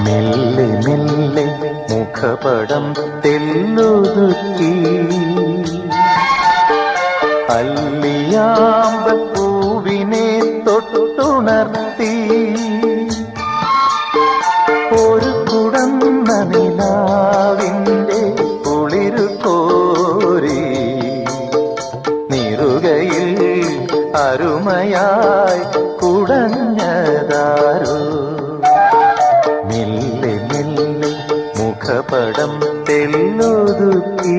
മെല്ലെ മെല്ലെ മുഖപടം തെല്ലുതുക്കി. അല്ലിയാമ്പ പൂവിനെ തൊട്ടുണർത്തി. ഒരു കുടന്ന നിലാവിന്റെ കുളിരു കോരി. നിറുകയിൽ അരുമയായി കുടഞ്ഞതാരോ? പടം തെല്ലൊതുക്കി